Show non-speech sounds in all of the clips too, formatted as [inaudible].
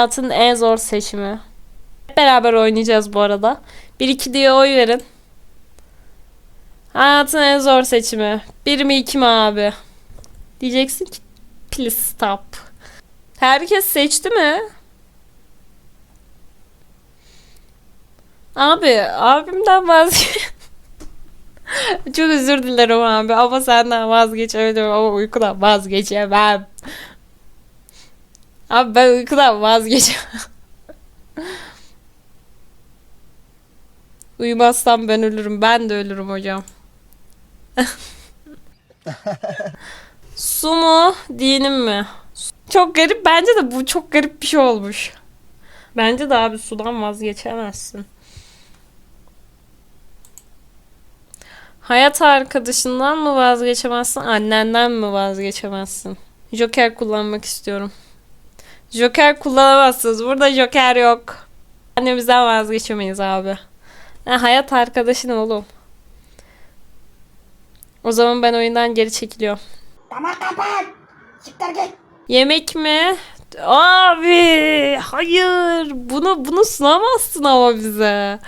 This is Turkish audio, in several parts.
Hayatın en zor seçimi. Hep beraber oynayacağız bu arada. 1-2 diye oy verin. Hayatın en zor seçimi. 1 mi 2 mi abi? Diyeceksin ki please stop. Herkes seçti mi? Abi abimden vazgeç. [laughs] Çok özür dilerim abi ama senden vazgeçemedim ama uykudan vazgeçemem. Abi ben uykudan vazgeçemem. Uyumazsam ben ölürüm. Ben de ölürüm hocam. Su mu? Dinim mi? Çok garip. Bence de bu çok garip bir şey olmuş. Bence de abi sudan vazgeçemezsin. Hayat arkadaşından mı vazgeçemezsin, annenden mi vazgeçemezsin? Joker kullanmak istiyorum. Joker kullanamazsınız. Burada Joker yok. Annemizden vazgeçemeyiz abi. Ha, hayat arkadaşın oğlum. O zaman ben oyundan geri çekiliyorum. Tamam kapat. Siktir git. Yemek mi? Abi hayır. Bunu bunu sunamazsın ama bize.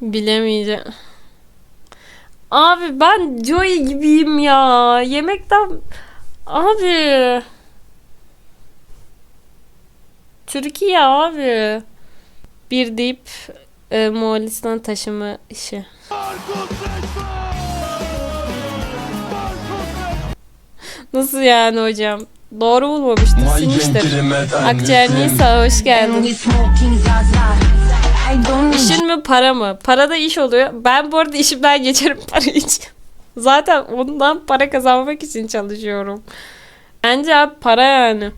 Bilemeyeceğim. Abi ben Joey gibiyim ya. Yemekten abi. Türkiye abi. Bir deyip e, Moğolistan taşıma işi. Nasıl yani hocam? Doğru bulmamıştı. My Silmiştir. Akciğer Nisa hoş geldin. İşin mi para mı? Para da iş oluyor. Ben bu arada işimden geçerim [laughs] para için. Zaten ondan para kazanmak için çalışıyorum. Bence abi para yani.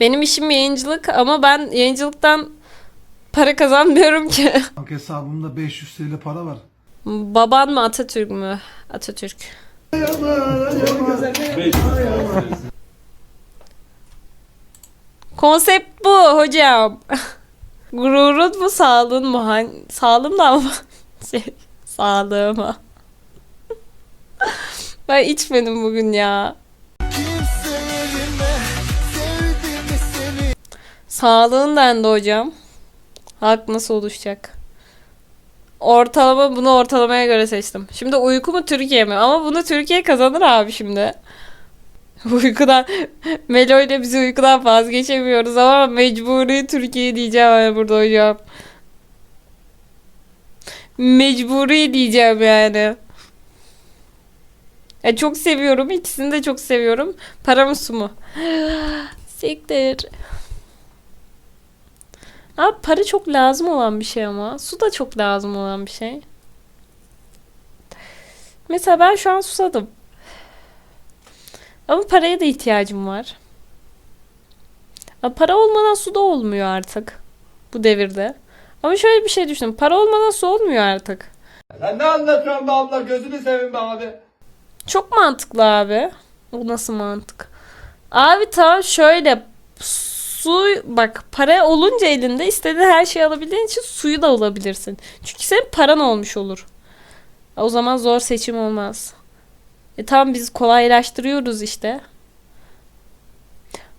Benim işim yayıncılık ama ben yayıncılıktan para kazanmıyorum ki. [laughs] Banka hesabımda 500 TL para var. Baban mı Atatürk mü? Atatürk. Konsept bu hocam. [laughs] Gururun mu sağlığın mı? Hangi, sağlığım da mı? [laughs] Şey, sağlığıma. [laughs] ben içmedim bugün ya. Sağlığın dendi hocam. Halk nasıl oluşacak? Ortalama bunu ortalamaya göre seçtim. Şimdi uyku mu Türkiye mi? Ama bunu Türkiye kazanır abi şimdi. [laughs] Uykudan Melo ile biz uykudan vazgeçemiyoruz ama mecburi Türkiye diyeceğim yani burada hocam. Mecburi diyeceğim yani. Ya çok seviyorum. ikisini de çok seviyorum. Para mı su mu? [gasps] Siktir. Abi para çok lazım olan bir şey ama. Su da çok lazım olan bir şey. Mesela ben şu an susadım. Ama paraya da ihtiyacım var. Ama para olmadan su da olmuyor artık. Bu devirde. Ama şöyle bir şey düşünün. Para olmadan su olmuyor artık. Sen ne anlatıyorsun be abla gözünü seveyim be abi. Çok mantıklı abi. Bu nasıl mantık? Abi tamam şöyle su bak para olunca elinde istediğin her şeyi alabildiğin için suyu da alabilirsin. Çünkü senin paran olmuş olur. O zaman zor seçim olmaz. E tamam biz kolaylaştırıyoruz işte.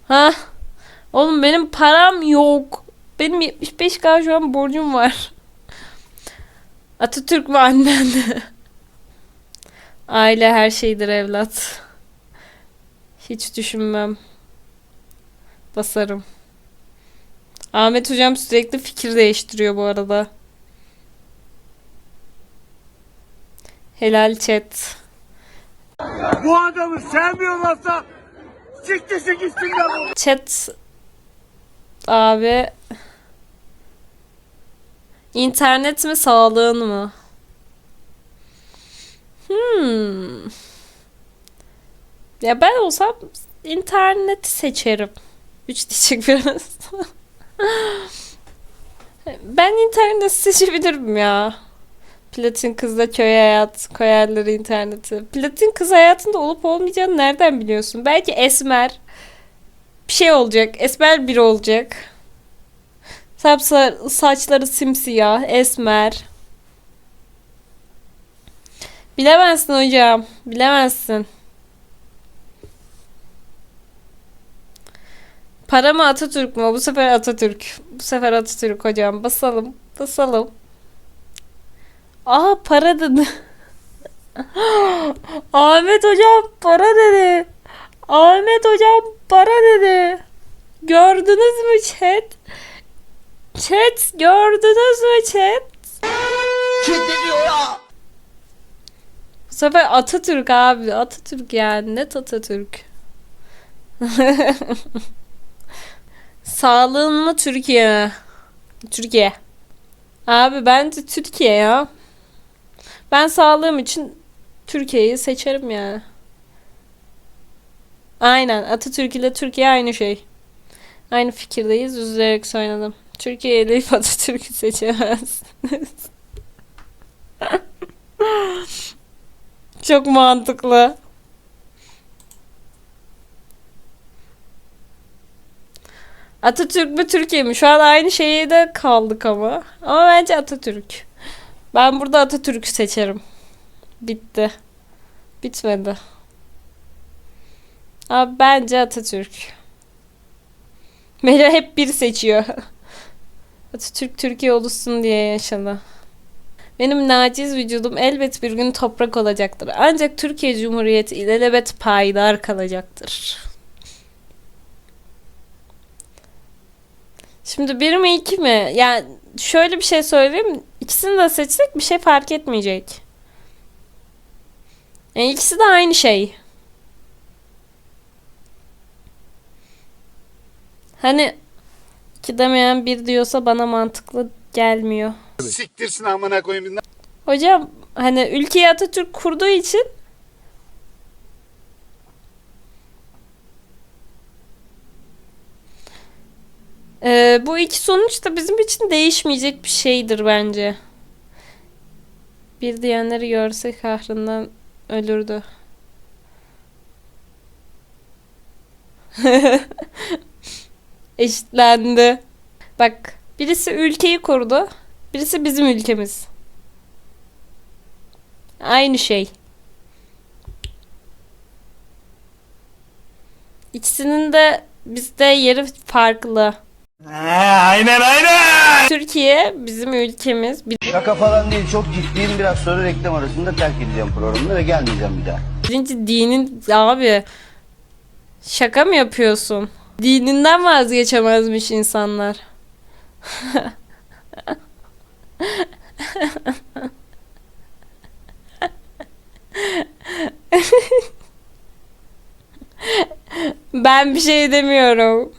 Ha? Oğlum benim param yok. Benim 75k şu an borcum var. [laughs] Atatürk ve annen. [laughs] Aile her şeydir evlat. Hiç düşünmem. Basarım. Ahmet hocam sürekli fikir değiştiriyor bu arada. Helal chat. Bu adamı sevmiyorlarsa siktirsin gitsinler bu. Chat abi internet mi sağlığın mı? Hmm. Ya ben olsam interneti seçerim. Üç diyecek biraz. [laughs] ben interneti seçebilirim ya. Platin kızla köy hayat koyarlar interneti. Platin kız hayatında olup olmayacağını nereden biliyorsun? Belki esmer bir şey olacak. Esmer biri olacak. Sapsar, saçları simsiyah, esmer. Bilemezsin hocam. Bilemezsin. Para mı Atatürk mü? Bu sefer Atatürk. Bu sefer Atatürk hocam. Basalım. Basalım. Aa para dedi. [gasps] Ahmet hocam para dedi. Ahmet hocam para dedi. Gördünüz mü chat? Chat gördünüz mü chat? Bu sefer Atatürk abi. Atatürk yani. Net Atatürk. [laughs] Sağlığın mı Türkiye? Türkiye. Abi bence Türkiye ya. Ben sağlığım için Türkiye'yi seçerim yani. Aynen Atatürk ile Türkiye aynı şey. Aynı fikirdeyiz. Üzülerek söyledim. Türkiye eleyip [laughs] Atatürk'ü seçemez. [laughs] Çok mantıklı. Atatürk mü Türkiye mi? Şu an aynı şeyde kaldık ama. Ama bence Atatürk. Ben burada Atatürk'ü seçerim. Bitti. Bitmedi. Abi bence Atatürk. Melo hep bir seçiyor. [laughs] Atatürk Türkiye oluşsun diye yaşadı. Benim naciz vücudum elbet bir gün toprak olacaktır. Ancak Türkiye Cumhuriyeti ilelebet payidar kalacaktır. Şimdi bir mi iki mi? Yani şöyle bir şey söyleyeyim. İkisini de seçsek bir şey fark etmeyecek. Yani ikisi de aynı şey. Hani iki demeyen bir diyorsa bana mantıklı gelmiyor. Siktirsin amına koyayım. Hocam hani ülkeyi Atatürk kurduğu için Ee, bu iki sonuç da bizim için değişmeyecek bir şeydir bence. Bir diyenleri görse kahrından ölürdü. [laughs] Eşitlendi. Bak birisi ülkeyi kurdu. Birisi bizim ülkemiz. Aynı şey. İkisinin de bizde yeri farklı. Aynen aynen. Türkiye bizim ülkemiz. Şaka falan değil çok ciddiyim biraz sonra reklam arasında terk edeceğim programını ve gelmeyeceğim bir daha. Birinci dinin abi şaka mı yapıyorsun? Dininden vazgeçemezmiş insanlar. [laughs] ben bir şey demiyorum.